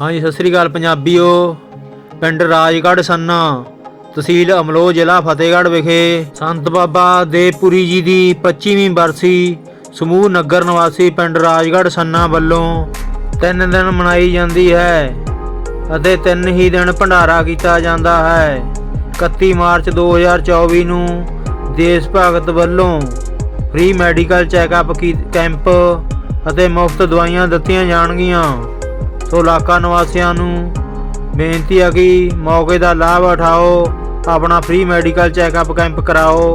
ਹਾਂਜੀ ਸਤਿ ਸ੍ਰੀ ਅਕਾਲ ਪੰਜਾਬੀਓ। ਪਿੰਡ ਰਾਜਗੜ੍ਹ ਸੰਨਾ, ਤਹਿਸੀਲ ਅਮਲੋ ਜ਼ਿਲ੍ਹਾ ਫਤਿਹਗੜ੍ਹ ਵਿਖੇ ਸੰਤ ਬਾਬਾ ਦੇਵਪੁਰੀ ਜੀ ਦੀ 25ਵੀਂ ਬਰਸੀ ਸਮੂਹ ਨਗਰ ਨਿਵਾਸੀ ਪਿੰਡ ਰਾਜਗੜ੍ਹ ਸੰਨਾ ਵੱਲੋਂ ਤਿੰਨ ਦਿਨ ਮਨਾਈ ਜਾਂਦੀ ਹੈ ਅਤੇ ਤਿੰਨ ਹੀ ਦਿਨ ਭੰਡਾਰਾ ਕੀਤਾ ਜਾਂਦਾ ਹੈ। 31 ਮਾਰਚ 2024 ਨੂੰ ਦੇਸ਼ ਭਗਤ ਵੱਲੋਂ ਫ੍ਰੀ ਮੈਡੀਕਲ ਚੈੱਕਅਪ ਕੀ, ਕੈਂਪ ਅਤੇ ਮੁਫਤ ਦਵਾਈਆਂ ਦਿੱਤੀਆਂ ਜਾਣਗੀਆਂ। ਸੋ ਇਲਾਕਾ ਨਿਵਾਸੀਆਂ ਨੂੰ ਬੇਨਤੀ ਹੈ ਕਿ ਮੌਕੇ ਦਾ ਲਾਭ ਉਠਾਓ, ਆਪਣਾ ਫ੍ਰੀ ਮੈਡੀਕਲ ਚੈੱਕਅਪ ਕੈਂਪ ਕਰਾਓ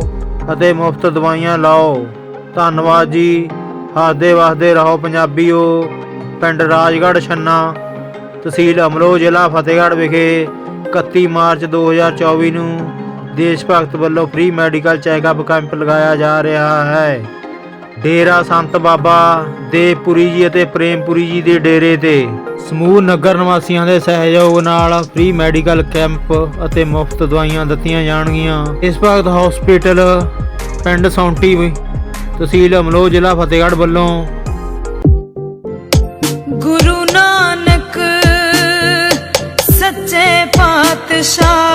ਅਤੇ ਮੁਫਤ ਦਵਾਈਆਂ ਲਾਓ। ਧੰਨਵਾਦ ਜੀ। ਹੱਸਦੇ ਵਸਦੇ ਰਹੋ ਪੰਜਾਬੀਓ। ਪਿੰਡ ਰਾਜਗੜ੍ਹ ਛੰਨਾ, ਤਹਿਸੀਲ ਅਮਲੋ ਜ਼ਿਲ੍ਹਾ ਫਤਿਹਗੜ੍ਹ ਵਿਖੇ 31 ਮਾਰਚ 2024 ਨੂੰ ਦੇਸ਼ ਭਗਤ ਵੱਲੋਂ ਫ੍ਰੀ ਮੈਡੀਕਲ ਚੈੱਕਅਪ ਕੈਂਪ ਲਗਾਇਆ ਜਾ ਰਿਹਾ ਹੈ। ਡੇਰਾ ਸੰਤ ਬਾਬਾ ਦੇਵਪੁਰੀ ਜੀ ਅਤੇ ਪ੍ਰੇਮਪੁਰੀ ਜੀ ਦੇ ਡੇਰੇ ਤੇ ਸਮੂਹ ਨਗਰ ਨਿਵਾਸੀਆਂ ਦੇ ਸਹਿਯੋਗ ਨਾਲ ਫ੍ਰੀ ਮੈਡੀਕਲ ਕੈਂਪ ਅਤੇ ਮੁਫਤ ਦਵਾਈਆਂ ਦਿੱਤੀਆਂ ਜਾਣਗੀਆਂ। ਇਸ ਭਗਤ ਹਸਪੀਟਲ ਪਿੰਡ ਸੌਂਟੀ ਤਹਿਸੀਲ ਅਮਲੋ ਜ਼ਿਲ੍ਹਾ ਫਤਿਹਗੜ੍ਹ ਵੱਲੋਂ ਗੁਰੂ ਨਾਨਕ ਸੱਚੇ ਪਾਤਸ਼ਾਹ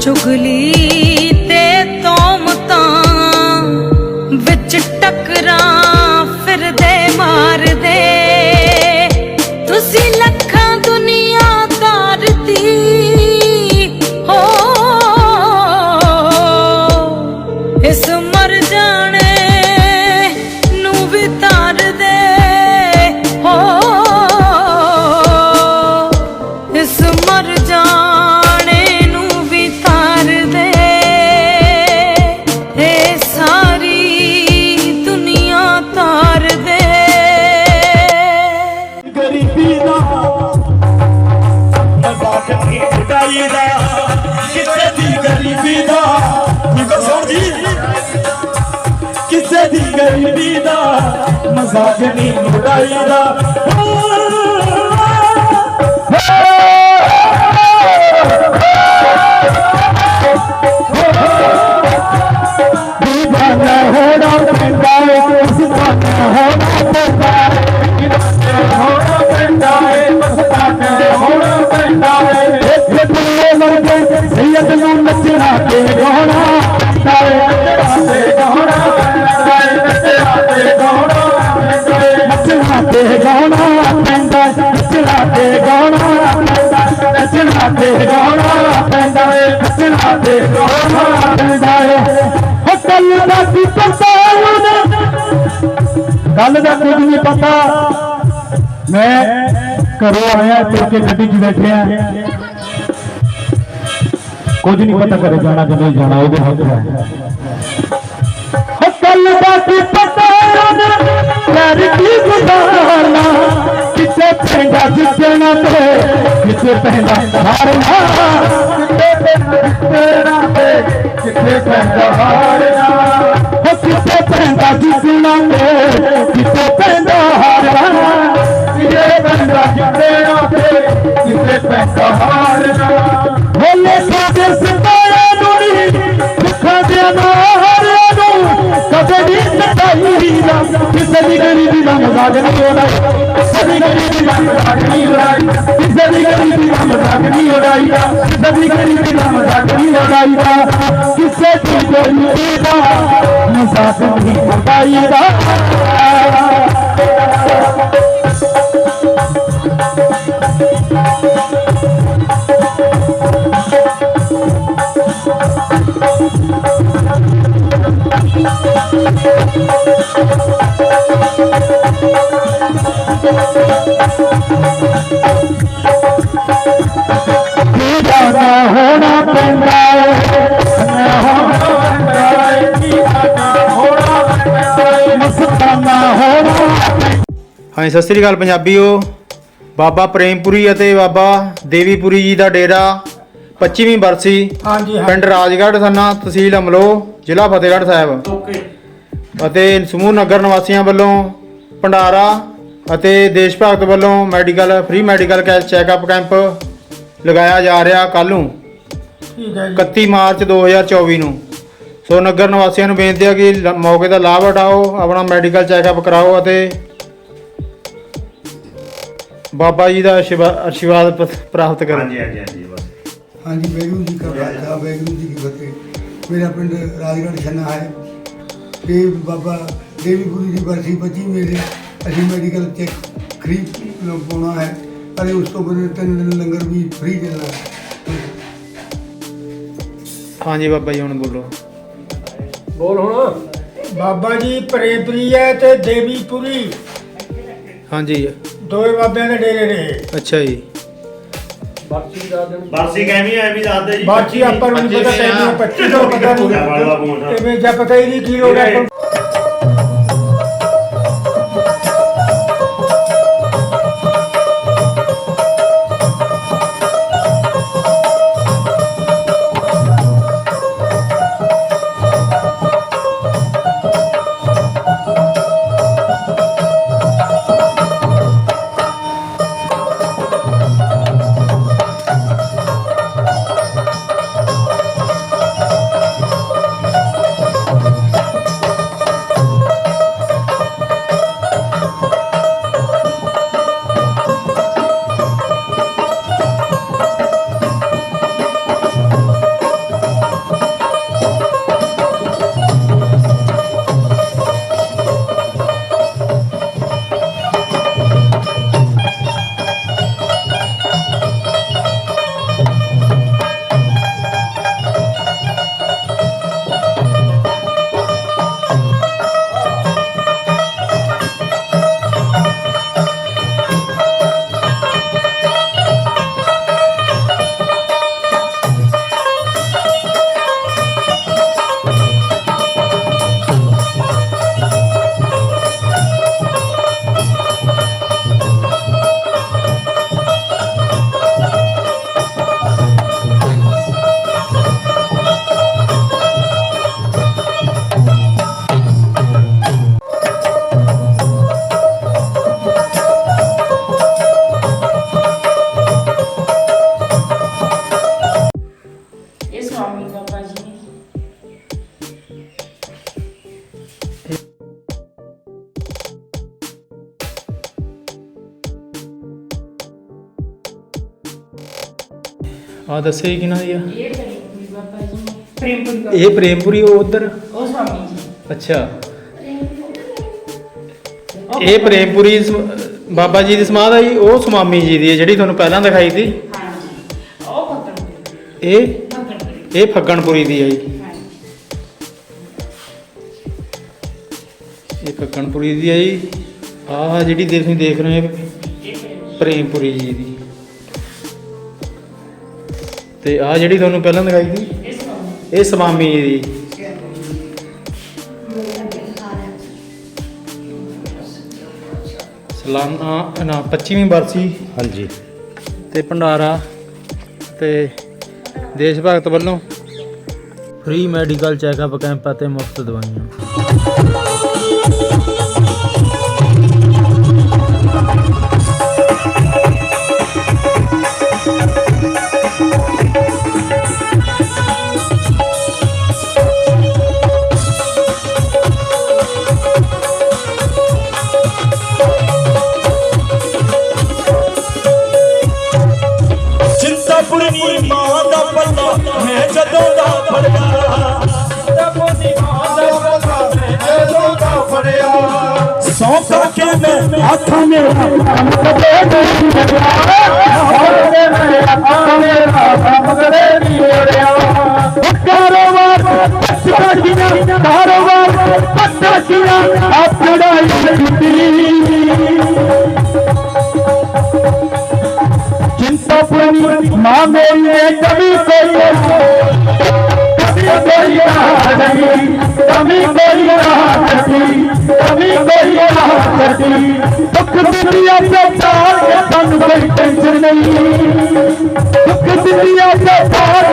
巧克力 ਮਜ਼ਾਕ ਨਹੀਂ ਉਡਾਈਦਾ ਨੱਚਣਾ ਤੇ ਗਾਉਣਾ ਪੈਂਦਾ ਏ ਹੋ ਕੱਲ ਦਾ ਕੀ ਪਤਾ ਕੱਲ ਦਾ ਕੁਝ ਨਹੀਂ ਪਤਾ? ਮੈਂ ਘਰੋਂ ਆਇਆ ਤੇ ਕੇ ਗੱਡੀ 'ਚ ਬੈਠੇ ਆ ਕੁਝ ਨਹੀਂ ਪਤਾ ਕਰੇ ਜਾਣਾ ਕਿ ਨਹੀਂ ਜਾਣਾ, ਉਹਦੇ ਹੱਥ ਹੈ। ਕੱਲ ਦਾ ਕੀ ਪਤਾ ਕਰ ਕੀ ਗੁਜ਼ਾਰਨਾ? ਕਿੱਥੇ ਪੈਂਦਾ ਜਿੱਤਣਾ ਤੇ ਕਿੱਥੇ ਪੈਂਦਾ ਹਾਰਨਾ? ਕਿੱਥੇ ਪੈਂਦਾ ਤੇ ਕਿੱਥੇ ਪੈਂਦਾ ਹਾਰਨਾ ਹੋ ਕਿੱਥੇ ਪੈਂਦਾ ਜਿੱਤਣਾ ਤੇ ਕਿੱਥੇ ਪੈਂਦਾ ਹਾਰਨਾ। ਕਿੱਥੇ ਪੈਂਦਾ ਜਿੱਤਣਾ ਤੇ ਕਿੱਥੇ ਪੈਂਦਾ ਹਾਰਨਾ ਬੋਲੇ ਸਾਡੇ ਸਿਤਾਰੇ ਨੂੰ ਨਹੀਂ ਦੁੱਖਾਂ ਦੇ ਨਾਰਿਆਂ ਨੂੰ ਸਤਾਈ ਨਾ ਕਿਸੇ ਦੀ ਗਰੀਬੀ ਦਾ ਮਜ਼ਾਕ ਨਹੀਂ ਉਡਾਈ ਕਿਸੇ ਗਰੀਬੀ ਦਾ ਮਜ਼ਾਕ ਨਹੀਂ ਉਡਾਈ ਕਿਸੇ ਗਰੀਬੀ ਦਾ ਮਜ਼ਾਕ ਨਹੀਂ ਉਡਾਈ ਕਿਸੇ ਗਰੀਬੀ ਦਾ ਮਜ਼ਾਕ ਨਹੀਂ ਉਡਾਈ ਕਿਸੇ ਦੀ ਗਰੀਬੀ ਦਾ ਮਜ਼ਾਕ ਨਹੀਂ ਉਡਾਈ ਜਾਣਾ ਹਾਂਜੀ ਸਤਿ ਸ੍ਰੀ ਅਕਾਲ ਪੰਜਾਬੀਓ। ਬਾਬਾ ਪ੍ਰੇਮਪੁਰੀ ਅਤੇ ਬਾਬਾ ਦੇਵੀਪੁਰੀ ਜੀ ਦਾ ਡੇਰਾ 25ਵੀਂ ਬਰਸੀ ਹਾਂਜੀ ਪਿੰਡ ਰਾਜਗੜ੍ਹ ਥਾਣਾ ਤਹਿਸੀਲ ਅਮਲੋ ਜ਼ਿਲ੍ਹਾ ਫਤਿਹਗੜ੍ਹ ਸਾਹਿਬ। ਓਕੇ। ਅਤੇ ਸਮੂਹ ਨਗਰ ਨਿਵਾਸੀਆਂ ਵੱਲੋਂ ਭੰਡਾਰਾ ਅਤੇ ਦੇਸ਼ ਭਗਤ ਵੱਲੋਂ ਮੈਡੀਕਲ ਫ੍ਰੀ ਮੈਡੀਕਲ ਕੈ ਚੈੱਕਅਪ ਕੈਂਪ ਲਗਾਇਆ ਜਾ ਰਿਹਾ ਕੱਲ੍ਹ ਨੂੰ। ਠੀਕ ਹੈ 31 ਮਾਰਚ 2024 ਨੂੰ। ਸੋ ਨਗਰ ਨਿਵਾਸੀਆਂ ਨੂੰ ਬੇਨਤੀ ਹੈ ਕਿ ਲ- ਮੌਕੇ ਦਾ ਲਾਭ ਉਠਾਓ ਆਪਣਾ ਮੈਡੀਕਲ ਚੈੱਕਅਪ ਕਰਾਓ ਅਤੇ ਬਾਬਾ ਜੀ ਦਾ ਆਸ਼ੀਰਵਾ- ਆਸ਼ੀਰਵਾਦ ਪ੍ਰਾਪਤ ਕਰੋ। ਹਾਂਜੀ ਹਾਂਜੀ ਹਾਂਜੀ ਬਸ। ਹਾਂਜੀ ਵੈਗਰੂ ਜੀ ਕਾ ਖਾਲਸਾ ਵੈਗਰੂ ਜੀ ਕੀ ਫਤਿਹ। ਮੇਰਾ ਪਿੰਡ ਰਾਜਗੜ੍ਹ ਛੰਨਾ ਹੈ। ਤੇ ਬਾਬਾ ਦੇਵੀਪੁਰੀ ਦੀ ਬਰਸੀ ਬੱਚੀ ਮੇਰੇ। ਅਸੀਂ ਮੈਡੀਕਲ ਚੈੱਕ ਫ੍ਰੀ ਪਾਉਣਾ ਹੈ। ਅਤੇ ਉਸ ਤੋਂ ਬਾਅਦ ਤਿੰਨ ਦਿਨ ਲੰਗਰ ਵੀ ਫ੍ਰੀ ਦੇਣਾ ਹੈ ਹਾਂਜੀ ਬਾਬਾ ਜੀ ਹੁਣ ਬੋਲੋ। ਬੋਲ ਹੁਣ। ਬਾਬਾ ਜੀ ਪ੍ਰੇਪਰੀ ਹੈ ਤੇ ਦੇਵੀਪੁਰੀ ਹਾਂਜੀ। ਦੋਵੇਂ ਬਾਬਿਆਂ ਦੇ ਡੇਰੇ ਨੇ। ਅੱਛਾ ਜੀ। ਬਰਸੀ ਕਿਵੇਂ ਐ ਵੀ ਦੱਸ ਦੇ ਜੀ ਬਾਕੀ ਆਪਾਂ ਨੂੰ ਨਹੀਂ ਪਤਾ ਟਾਈਮ 25 ਤੋਂ ਪਤਾ ਨਹੀਂ ਕਿਵੇਂ ਜਾਂ ਪਤਾ ਹੀ ਨਹੀਂ ਕੀ ਹੋ ਗਿਆ ਆਪਾਂ ਨੂੰ। ਆ ਦੱਸੇ ਕਿਨਾਂ ਦੀ ਆ? ਇਹ ਪ੍ਰੇਮਪੁਰੀ ਬਾਬਾ ਜੀ ਨੇ। ਪ੍ਰੇਮਪੁਰੀ ਬਾਬਾ ਇਹ ਪ੍ਰੇਮਪੁਰੀ ਉਹ ਉਧਰ? ਉਹ ਸਵਾਮੀ ਜੀ। ਅੱਛਾ। ਇਹ ਪ੍ਰੇਮਪੁਰੀ ਬਾਬਾ ਜੀ ਦੀ ਸਮਾਧ ਜੀ ਉਹ ਸੁਮਾਮੀ ਜੀ ਦੀ ਹੈ ਜਿਹੜੀ ਤੁਹਾਨੂੰ ਪਹਿਲਾਂ ਦਿਖਾਈ ਸੀ। ਉਹ ਇਹ? ਫੱਕਣਪੁਰੀ ਇਹ ਫੱਗਣਪੁਰੀ ਦੀ ਹੈ ਜੀ। ਹਾਂਜੀ। ਇਹ ਫੱਗਣਪੁਰੀ ਦੀ ਹੈ ਜੀ। ਆਹ ਜਿਹੜੀ ਦੇ- ਤੁਸੀਂ ਦੇਖ ਰਹੇ ਹੋ ਇਹ ਪ੍ਰੇਮਪੁਰੀ ਜੀ ਦੀ। ਤੇ ਆਹ ਜਿਹੜੀ ਤੁਹਾਨੂੰ ਪਹਿਲਾਂ ਦਿਖਾਈ ਸੀ? ਇਹ ਸਵਾਮੀ ਜੀ ਦੀ। ਸਲਾਨਾ ਨਾ 25ਵੀਂ ਬਰਸੀ। ਹਾਂਜੀ। ਤੇ ਭੰਡਾਰਾ ਤੇ ਦੇਸ਼ ਭਗਤ ਵੱਲੋਂ ਫ੍ਰੀ ਮੈਡੀਕਲ ਚੈੱਕਅਪ ਕੈਂਪ ਅਤੇ ਮੁਫਤ ਦਵਾਈਆਂ। पत्रसिया अपना चिंतापुरी माँ मेरी ने कभी कोई कभी कोई कभी कोई कभी कोई दुख दुनिया से चार कोई टेंशन नहीं। दुख दुनिया से चार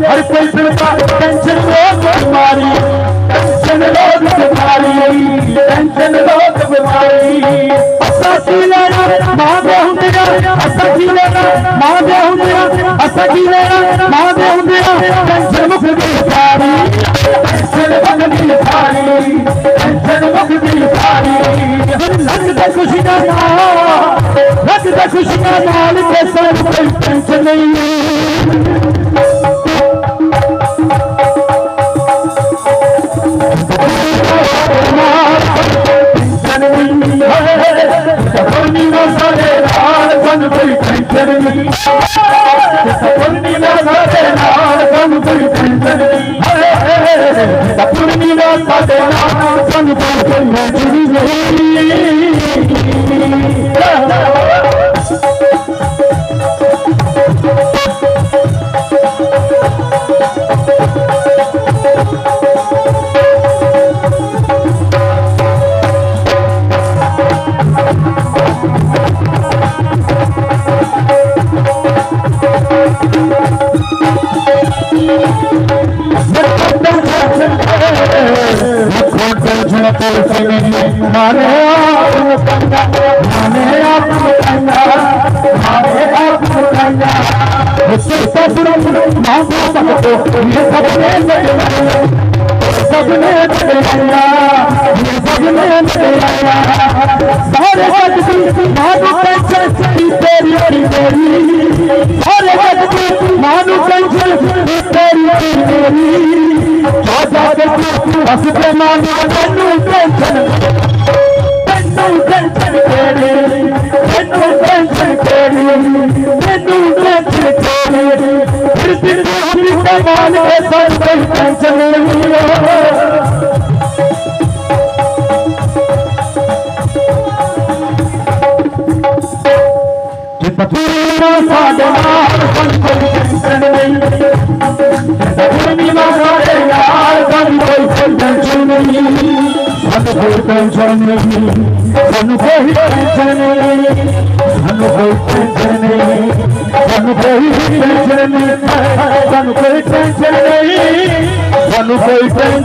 ਹਰ ਕੋਈ ਫਿਰਦਾ ਟੈਨਸ਼ਨ ਲੋਕ ਬਿਮਾਰੀ ਟੈਨਸ਼ਨ ਲੋਕ ਬਿਮਾਰੀ ਟੈਨਸ਼ਨ ਲੋਕ ਬਿਮਾਰੀ। ਅਸਾਂ ਕੀ ਲੈਣਾ? ਮਾਂ ਦੇ ਹੁੰਦਿਆਂ ਅਸਾਂ ਕੀ ਲੈਣਾ? ਮਾਂ ਦੇ ਹੁੰਦਿਆਂ ਅਸਾਂ ਕੀ ਲੈਣਾ? ਮਾਂ ਦੇ ਹੁੰਦਿਆਂ ਟੈਨਸ਼ਨ ਮੁਖ ਦੀ ਸਾਰੀ। ਟੈਨਸ਼ਨ ਮੁਖ ਦੀ ਸਾਰੀ ਟੈਨਸ਼ਨ ਮੁਖ ਦੀ ਸਾਰੀ। ਲੱਗਦਾ ਖੁਸ਼ੀ ਦਾ ਨਾਲ ਲੱਗਦਾ ਖੁਸ਼ੀ ਦਾ ਨਾਲ ਤੇ ਸਾਨੂੰ ਕੋਈ ਟੈਨਸ਼ਨ ਨਹੀਂ। ਟੈਨਸ਼ਨ ਨਹੀਂ सपने बदलना ये सपने बदलना सारे सपने मानो कंचन तेरी तेरी तेरी सारे सपने मानो कंचन तेरी तेरी तेरी जा जा कर बस प्रेमानो कंचन कंचन I'm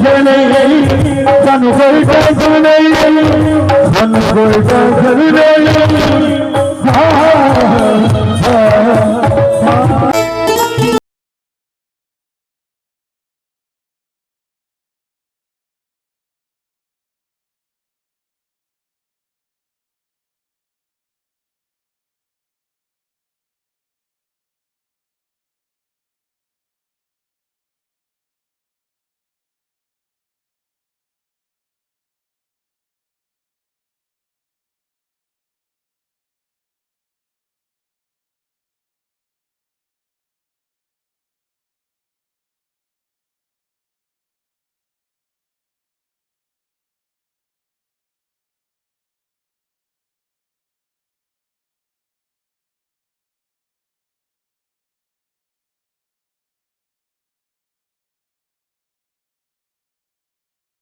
चले गई सन कोई टेंशन नहीं सन कोई टेंशन नहीं